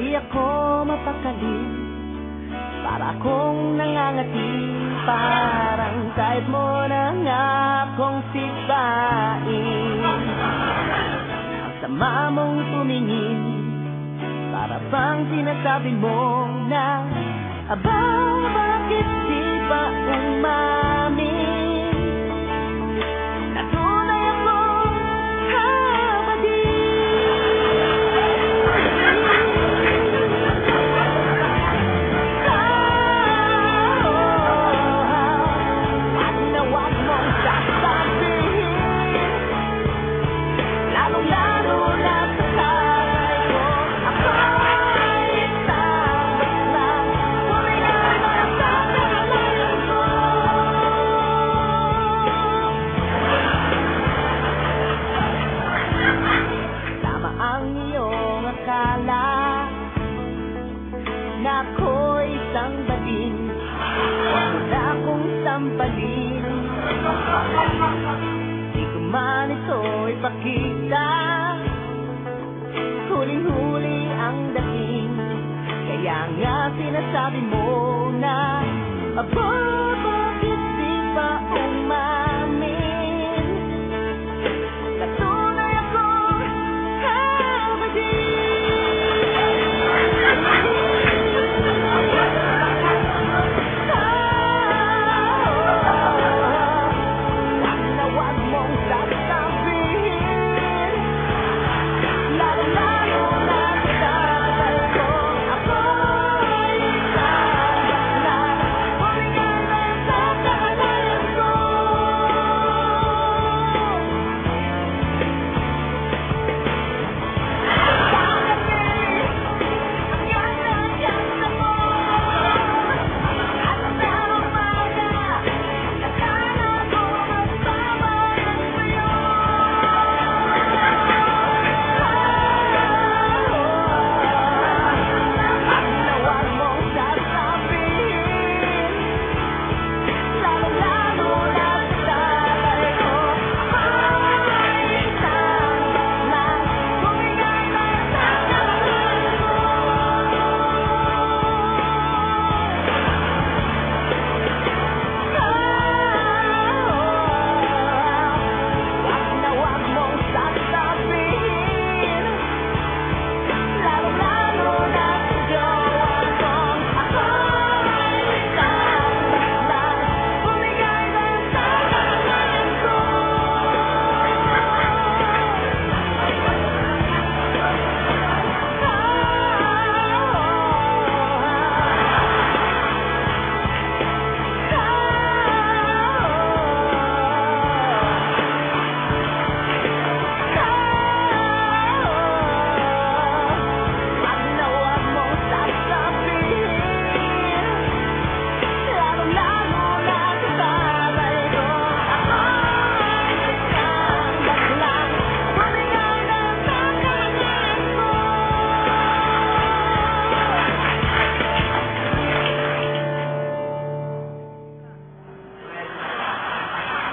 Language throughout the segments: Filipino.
Di ako mapakalim. Para akong nangangati. Parang type mo na nga akong sipain Ang sama mong tumingin. Para bang sinasabi mo na Aba, bakit di pa umain ito ipakita Huling-huli ang dating Kaya nga sinasabi mo na Aba,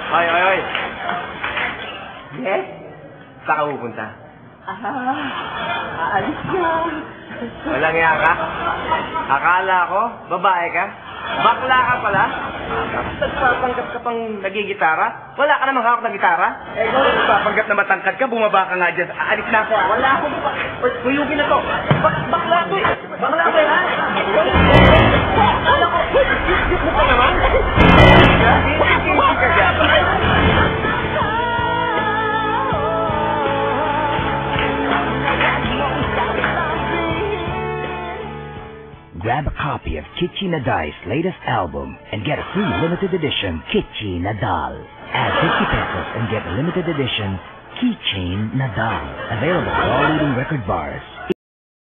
Hoy, hoy, hoy. Yes? Saan ka pupunta? Ah, aalis na. Walang iya ka? Akala ko, babae ka? Bakla ka pala? Nagpapanggap ka pang nagigitara? Wala ka namang hawak na gitara? Eh, ikaw nagpapanggap na matangkad ka, bumaba ka nga dyan. Aalis na ako. Wala akong pa... Uy, Huyugin na to. Bak bakla ko eh, copy of Kichi Nadai's latest album and get a free limited edition Kichi Nadal. Add 50 pesos and get a limited edition Keychain Nadal. Available at all leading record bars.